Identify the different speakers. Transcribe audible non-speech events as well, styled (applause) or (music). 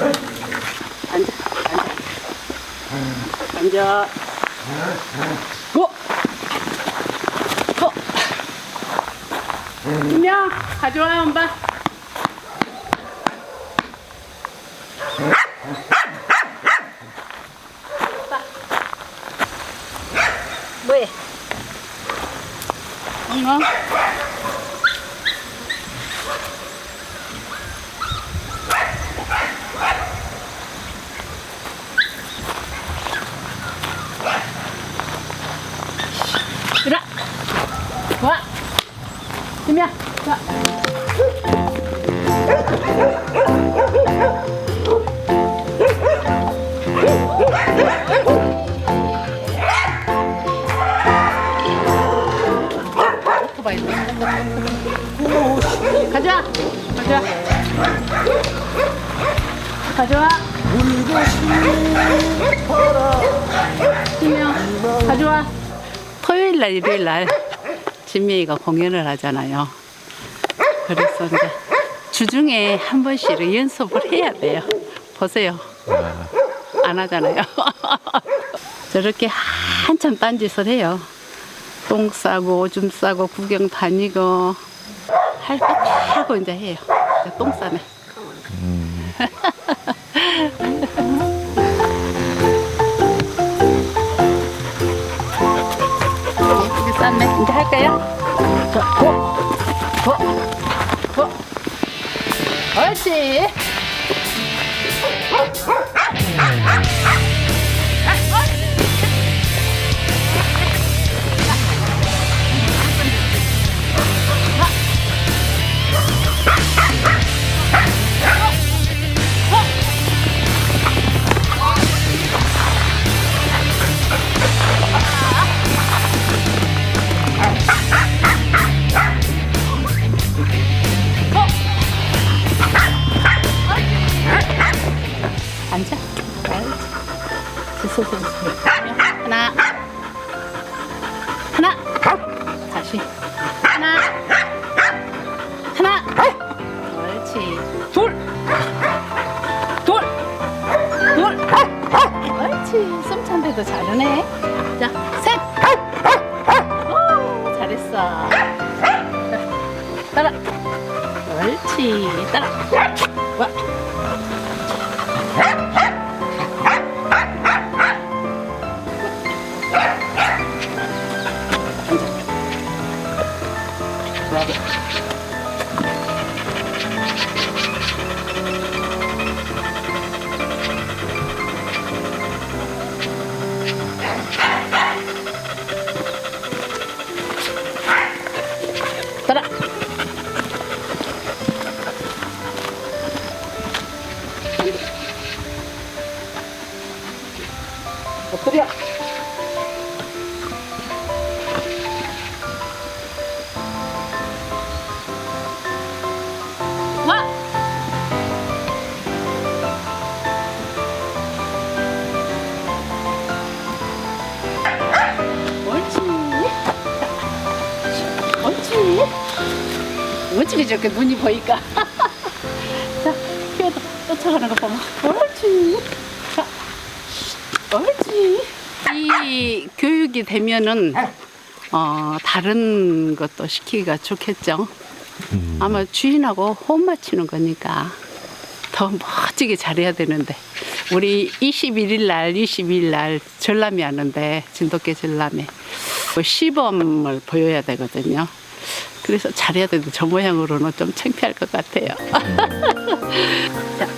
Speaker 1: 앉아, 앉아. 어? 어? 앉아. 고! 고! 준야 가져와, 엄마.
Speaker 2: 뭐해?
Speaker 1: 엄마. 이리 와. 김이야. 자. 오토바이. 가자. 가자. 가져와. 김이야. 날, 일요일 날 진미이가 공연을 하잖아요. 그래서 이제 주중에 한 번씩 연습을 해야 돼요. 보세요. 안 하잖아요. (laughs) 저렇게 한참 딴짓을 해요. 똥 싸고 오줌 싸고 구경 다니고 할 거 다 하고 이제 해요. 똥 싸네. 예 이제 할까요? 자, 고! 고! 고! 옳지. 하나. 하나. 다시. 하나. 하나. 옳지. 둘. 둘. 둘. 옳지. 숨 찬데도 잘하네. 자, 셋. 오, 잘했어. 자, 따라. 옳지. 따라. 와. 따라. 어찌게 저렇게 눈이 보이까? (laughs) 자, 피해도 쫓아가는 거 보면 옳지. 자, 옳지. 이 교육이 되면은 어, 다른 것도 시키기가 좋겠죠. 아마 주인하고 호흡 맞추는 거니까 더 멋지게 잘해야 되는데 우리 21일 날, 22일 날 전람회 하는데 진돗개 전람회 그 시범을 보여야 되거든요. 그래서 잘해야 되는데 저 모양으로는 좀 창피할 것 같아요. (laughs) 자,